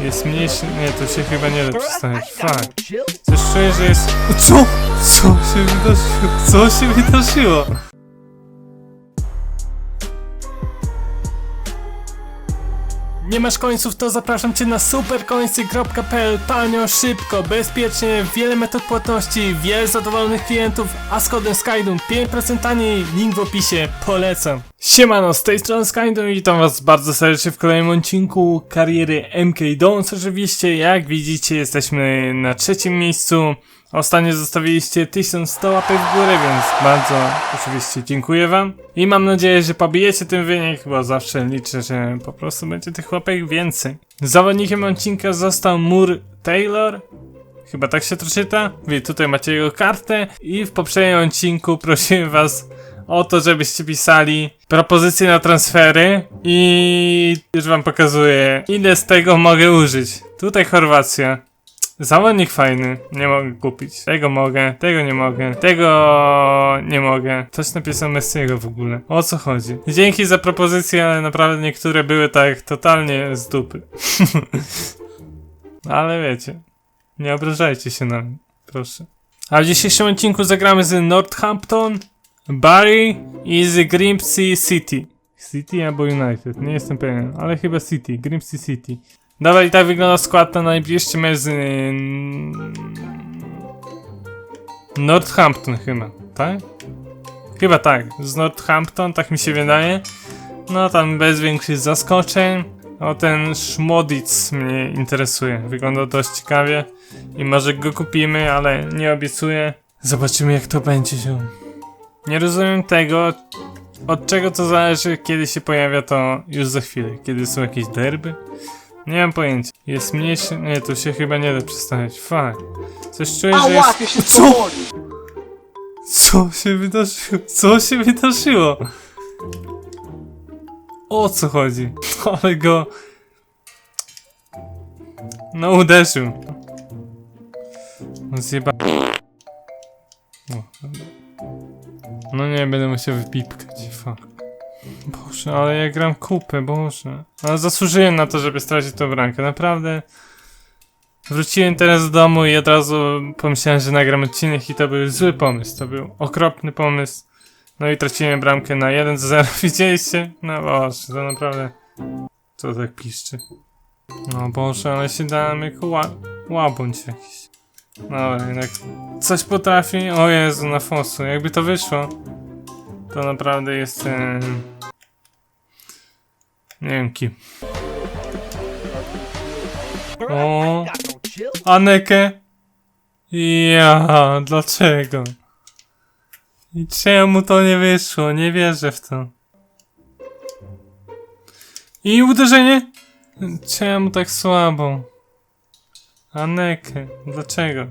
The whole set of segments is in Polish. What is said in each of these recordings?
Jest mniejszy... Nie, to się chyba nie da przestawić. Fuck. Coś czuję, że jest... Co? Co się wydarzyło? Co się wydarzyło? Nie masz końców, to zapraszam Cię na superkońcy.pl Tanio, szybko, bezpiecznie, wiele metod płatności, wiele zadowolonych klientów, a z kodem Skydum 5% taniej, link w opisie, polecam. Siemano, z tej strony Skydum i witam Was bardzo serdecznie w kolejnym odcinku kariery MK Dons. Oczywiście, jak widzicie, jesteśmy na trzecim miejscu. Ostatnio zostawiliście 1100 łapek w górę, więc bardzo oczywiście dziękuję wam. I mam nadzieję, że pobijecie ten wynik, bo zawsze liczę, że po prostu będzie tych łapek więcej. Zawodnikiem odcinka został Moore Taylor. Chyba tak się to czyta. Wy tutaj macie jego kartę i w poprzednim odcinku prosiłem was o to, żebyście pisali propozycje na transfery i już wam pokazuję ile z tego mogę użyć. Tutaj Chorwacja. Zawodnik fajny, nie mogę kupić. Tego mogę, tego nie mogę, tego nie mogę. Coś napisał Messiego w ogóle. O co chodzi? Dzięki za propozycje, ale naprawdę niektóre były tak totalnie z dupy. ale wiecie, nie obrażajcie się na mnie, proszę. A w dzisiejszym odcinku zagramy z Northampton, Barry i z Grimsby City. City albo United, nie jestem pewien, ale chyba City, Grimsby City. Dobra, i tak wygląda skład na najbliższy mecz z... ym, Northampton chyba, tak? Chyba tak, z Northampton, tak mi się wydaje. No tam bez większych zaskoczeń. O ten Szmodic mnie interesuje, wygląda dość ciekawie. I może go kupimy, ale nie obiecuję. Zobaczymy jak to będzie się. Nie rozumiem tego, od czego to zależy, kiedy się pojawia to już za chwilę. Kiedy są jakieś derby? Nie mam pojęcia. Jest mniejszy. Nie, tu się chyba nie da przestawiać. Fuck. Coś czuję, że jest. się Co? powoli! Co się wydarzyło? Co się wydarzyło? O co chodzi? Ale go. No uderzył. No Zjeba. O. No nie, będę musiał wypipkać. Fuck. Boże, ale ja gram kupę, Boże. Ale zasłużyłem na to, żeby stracić tą bramkę, naprawdę. Wróciłem teraz do domu i od razu pomyślałem, że nagram odcinek i to był zły pomysł. To był okropny pomysł. No i traciłem bramkę na 1 do 0. Widzieliście? No Boże, to naprawdę... Co tak piszczy? No Boże, ale się dałem jako ła... łabądź jakiś. No jednak coś potrafi. O Jezu, na fosu. Jakby to wyszło, to naprawdę jest... em, Nie. O, Anekę? Ja, dlaczego? I czemu to nie wyszło? Nie wierzę w to. I uderzenie? Czemu tak słabo? Anekę, dlaczego?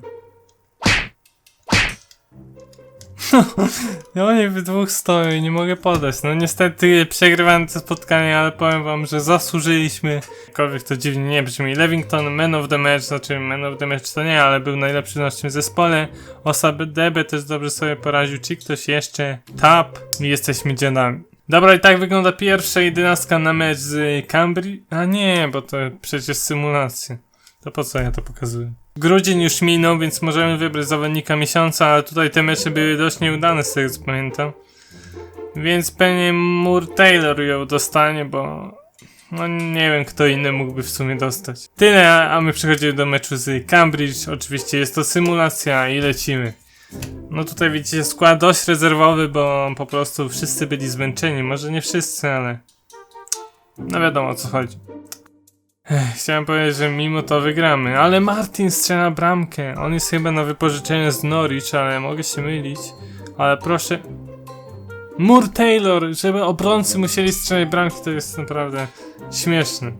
No oni w dwóch stoją i nie mogę podać. No niestety przegrywam to spotkanie, ale powiem wam, że zasłużyliśmy. Jakkolwiek to dziwnie nie brzmi. Levington, man of the match, znaczy man of the match to nie, ale był najlepszy w naszym zespole. Osoby DB też dobrze sobie poraził. Czy ktoś jeszcze? Tap. I jesteśmy dziadami. Dobra, i tak wygląda pierwsza jedenastka na mecz z Cambridge. A nie, bo to przecież symulacja. To po co ja to pokazuję? Grudzień już minął, więc możemy wybrać zawodnika miesiąca, ale tutaj te mecze były dość nieudane z tego co pamiętam. Więc pewnie Moore Taylor ją dostanie, bo no nie wiem kto inny mógłby w sumie dostać. Tyle, a- my przechodzimy do meczu z Cambridge. Oczywiście jest to symulacja i lecimy. No tutaj widzicie skład dość rezerwowy, bo po prostu wszyscy byli zmęczeni. Może nie wszyscy, ale no wiadomo o co chodzi. Chciałem powiedzieć, że mimo to wygramy, ale Martin strzela bramkę. On jest chyba na wypożyczeniu z Norwich, ale mogę się mylić. Ale proszę. Moore Taylor, żeby obrońcy musieli strzelać bramki, to jest naprawdę śmieszne.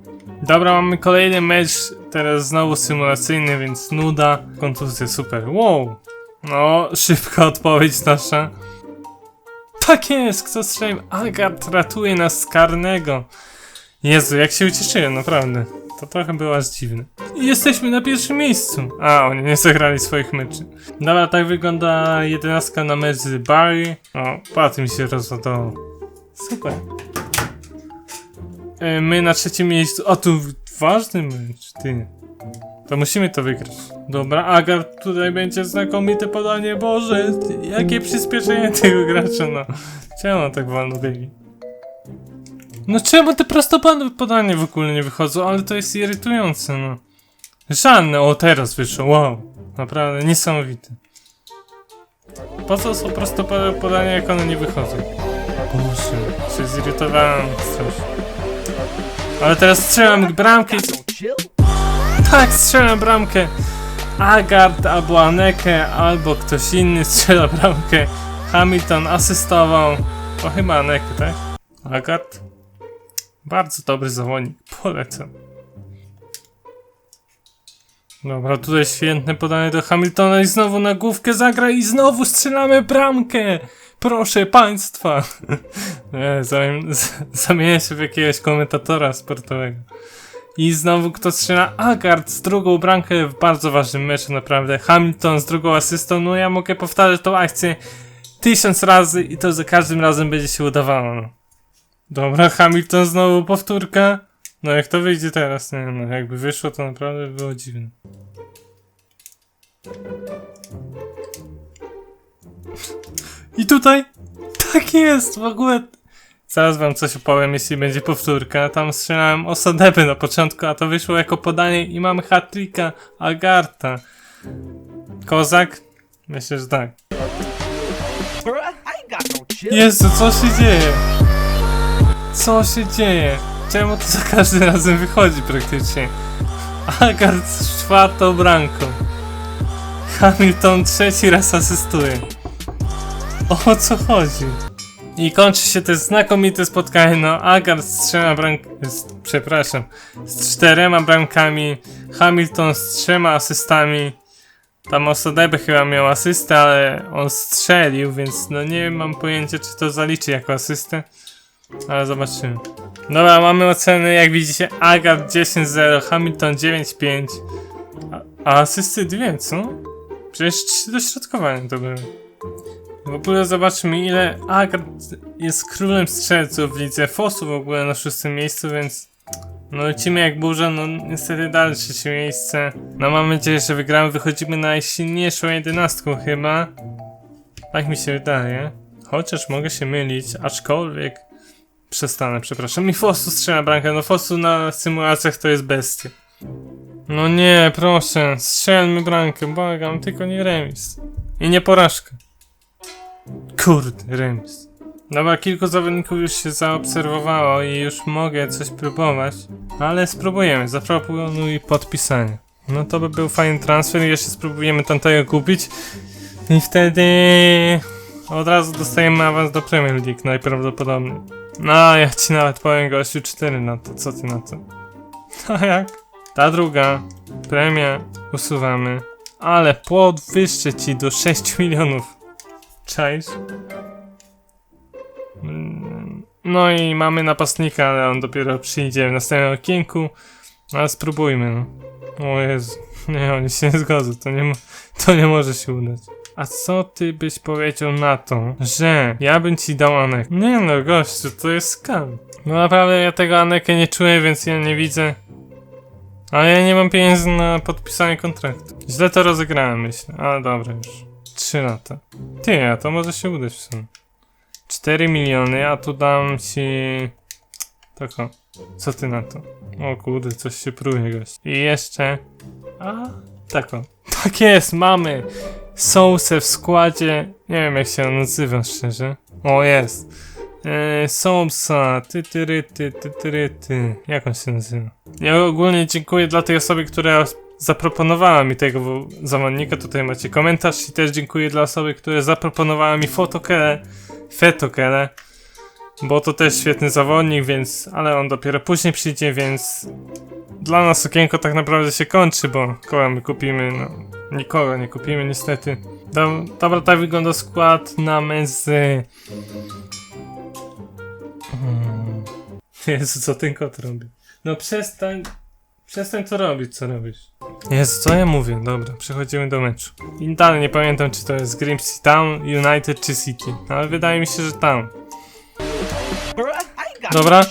Dobra, mamy kolejny mecz, teraz znowu symulacyjny, więc nuda. Kontuzja, super. Wow! No, szybka odpowiedź nasza. Tak jest, kto strzelił? Agat ratuje nas z karnego. Jezu, jak się ucieszyłem, naprawdę. To trochę było aż dziwne. Jesteśmy na pierwszym miejscu. A, oni nie zagrali swoich meczy. Dobra, tak wygląda jedenastka na mecz z Barry. O, paty mi się rozładowało. Super. E, My na trzecim miejscu. O, tu ważny mecz, ty. To musimy to wygrać. Dobra, Agar, tutaj będzie znakomite podanie. Boże, jakie przyspieszenie tego gracza, no. Czemu tak wolno biegi? No czemu te prostopadłe podanie w ogóle nie wychodzą? Ale to jest irytujące, no. Żadne, o teraz wyszło, wow. Naprawdę niesamowite. Po co są prostopadłe podania, jak one nie wychodzą? Boże, się zirytowałem strasznie. Ale teraz strzelam bramkę. Tak, strzelam bramkę. Agard albo Aneke, albo ktoś inny strzela bramkę. Hamilton asystował. To chyba Aneke, tak? Agard? Bardzo dobry zawodnik, polecam. Dobra, tutaj świetne podanie do Hamiltona i znowu na główkę zagra i znowu strzelamy bramkę! Proszę państwa! Nie, zam- z- zamienię się w jakiegoś komentatora sportowego. I znowu kto strzela? Agard z drugą bramkę w bardzo ważnym meczu naprawdę. Hamilton z drugą asystą. No ja mogę powtarzać tą akcję tysiąc razy i to za każdym razem będzie się udawało. Dobra, Hamilton znowu powtórka. No jak to wyjdzie teraz? Nie no, jakby wyszło to naprawdę by było dziwne. I tutaj tak jest w ogóle. Zaraz wam coś opowiem, jeśli będzie powtórka. Tam strzelałem osadebę na początku, a to wyszło jako podanie i mamy hat-tricka Agarta. Kozak? Myślę, że tak. No. Jezu, co się dzieje? Co się dzieje? Czemu to za każdym razem wychodzi praktycznie? Agard z czwartą bramką. Hamilton trzeci raz asystuje. O co chodzi? I kończy się to znakomite spotkanie. No, Agard z trzema bramkami. Przepraszam. Z czterema bramkami. Hamilton z trzema asystami. Tam Osadebe chyba miał asystę, ale on strzelił, więc no nie mam pojęcia, czy to zaliczy jako asystę. Ale zobaczymy. Dobra, mamy oceny, jak widzicie, Agard 10-0, Hamilton 9-5. A, asysty dwie, co? Przecież trzy dośrodkowania to były. W ogóle zobaczmy, ile Agard jest królem strzelców w lidze. Fosu w ogóle na szóstym miejscu, więc no lecimy jak burza, no niestety dalej trzecie miejsce. No mam nadzieję, że wygramy, wychodzimy na najsilniejszą jedenastką chyba. Tak mi się wydaje. Chociaż mogę się mylić, aczkolwiek... Przestanę, przepraszam. I Fosu strzela bramkę, no Fosu na symulacjach to jest bestia. No nie, proszę, strzelmy bramkę, błagam, tylko nie remis. I nie porażkę. Kurde, remis. Dobra, kilku zawodników już się zaobserwowało i już mogę coś próbować, ale spróbujemy. Zaproponuj podpisanie. No to by był fajny transfer jeszcze spróbujemy tamtego kupić i wtedy od razu dostajemy awans do Premier League najprawdopodobniej. No, ja ci nawet powiem gościu 4 na to, co ty na to? A jak? Ta druga premia usuwamy, ale podwyższę ci do 6 milionów. Czaisz? Mm, No i mamy napastnika, ale on dopiero przyjdzie w następnym okienku. No, Ale spróbujmy, no. O Jezu. Nie, oni się nie zgodzą, to nie, to nie może się udać. A co ty byś powiedział na to, że ja bym ci dał Anek? Nie no, gościu, to jest skam. No naprawdę ja tego Anekę nie czuję, więc ja nie widzę. Ale ja nie mam pieniędzy na podpisanie kontraktu. Źle to rozegrałem, myślę. Ale dobra już. 3 lata. Ty, a to może się udać w sumie. 4 miliony, a tu dam ci... Tako. Co ty na to? O kurde, coś się pruje gość. I jeszcze... A, tako. Tak jest, mamy! Sousę w składzie. Nie wiem jak się nazywa szczerze. O, jest. Eee, Sousa, ty ty ty ty ty ty. Jak on się nazywa? Ja ogólnie dziękuję dla tej osoby, która zaproponowała mi tego zawodnika. Tutaj macie komentarz i też dziękuję dla osoby, która zaproponowała mi fotokele, fetokele. Bo to też świetny zawodnik, więc, ale on dopiero później przyjdzie, więc dla nas okienko tak naprawdę się kończy, bo kogo my kupimy, no nikogo nie kupimy niestety. Do, dobra, tak wygląda skład na męzy. Hmm. Jezu, co ten kot robi? No przestań, przestań to robić, co robisz. Jezu, co ja mówię? Dobra, przechodzimy do meczu. I dalej nie pamiętam, czy to jest Grimsby Town, United czy City, ale wydaje mi się, że Town. Dobra.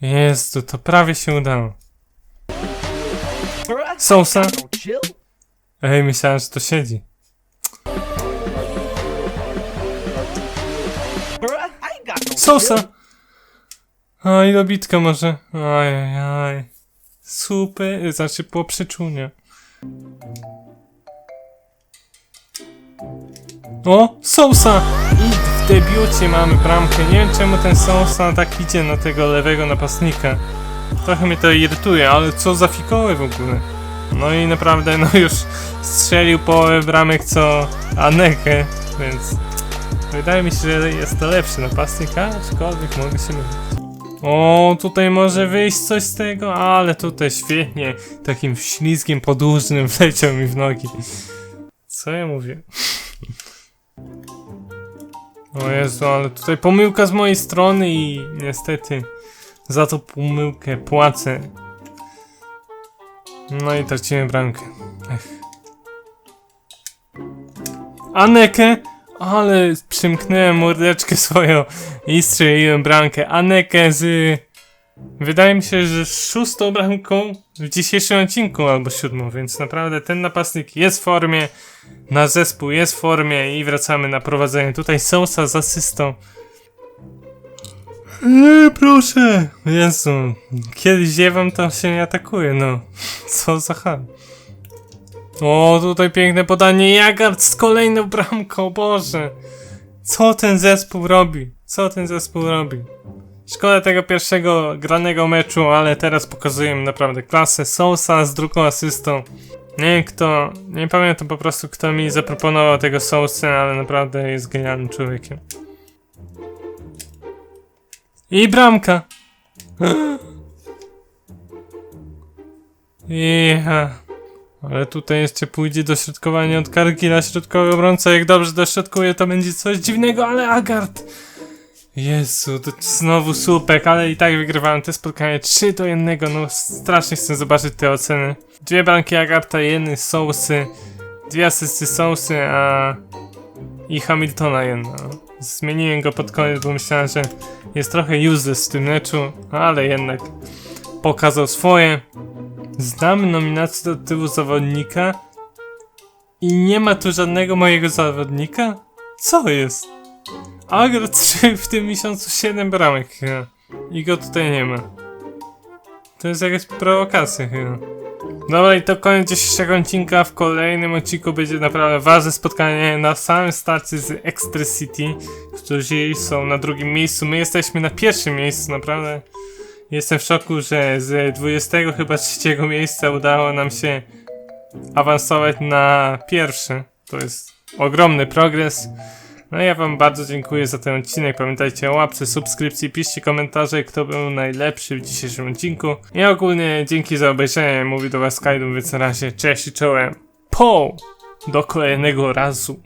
Jezu, to prawie się udało. Chill. Ej, myślałem, że to siedzi. No chill. Aj, dobitka może. Ajajaj. Super, znaczy po przyczunie. O, Sousa! W debiucie mamy bramkę. Nie wiem czemu ten Sousa tak idzie na tego lewego napastnika. Trochę mnie to irytuje, ale co za fikoły w ogóle. No i naprawdę, no już strzelił połowę bramek co Aneke, więc wydaje mi się, że jest to lepszy napastnik, aczkolwiek mogę się mylić. O, tutaj może wyjść coś z tego, ale tutaj świetnie, takim ślizgiem podłużnym wleciał mi w nogi. Co ja mówię? O Jezu, ale tutaj pomyłka z mojej strony i niestety za tą pomyłkę płacę. No i tracimy bramkę. Ech. Anekę! Ale przymknąłem mordeczkę swoją i strzeliłem bramkę. Anekę z... Wydaje mi się, że szóstą bramką w dzisiejszym odcinku albo siódmą, więc naprawdę ten napastnik jest w formie, nasz zespół jest w formie i wracamy na prowadzenie. Tutaj Sousa z asystą. Nie, proszę! Jezu, kiedy ziewam, to się nie atakuje, no. Co za ham. O, tutaj piękne podanie. Jagard z kolejną bramką, Boże. Co ten zespół robi? Co ten zespół robi? Szkoda tego pierwszego granego meczu, ale teraz pokazujemy naprawdę klasę. Sousa z drugą asystą. Nie wiem kto, nie pamiętam po prostu kto mi zaproponował tego Sousę, ale naprawdę jest genialnym człowiekiem. I bramka! Iha. Ale tutaj jeszcze pójdzie dośrodkowanie od Kargila, środkowy obrońca, jak dobrze dośrodkuje, to będzie coś dziwnego, ale Agard! Jezu, to znowu słupek, ale i tak wygrywałem te spotkanie 3 do 1, no strasznie chcę zobaczyć te oceny. Dwie bramki Agarta, jedny Sousy, dwie asysty Sousy, a... i Hamiltona jedna. Zmieniłem go pod koniec, bo myślałem, że jest trochę useless w tym meczu, ale jednak pokazał swoje. Znamy nominację do tyłu zawodnika i nie ma tu żadnego mojego zawodnika? Co jest? Agro 3 w tym miesiącu 7 bramek chyba. I go tutaj nie ma. To jest jakaś prowokacja chyba. Dobra i to koniec dzisiejszego odcinka. W kolejnym odcinku będzie naprawdę ważne spotkanie na samym starcie z Extra City, którzy są na drugim miejscu. My jesteśmy na pierwszym miejscu, naprawdę. Jestem w szoku, że z 20 chyba trzeciego miejsca udało nam się awansować na pierwsze. To jest ogromny progres. No ja wam bardzo dziękuję za ten odcinek. Pamiętajcie o łapce, subskrypcji, piszcie komentarze, kto był najlepszy w dzisiejszym odcinku. I ogólnie dzięki za obejrzenie. Mówi do was Kajdun, więc na razie cześć i czołem. Po! Do kolejnego razu.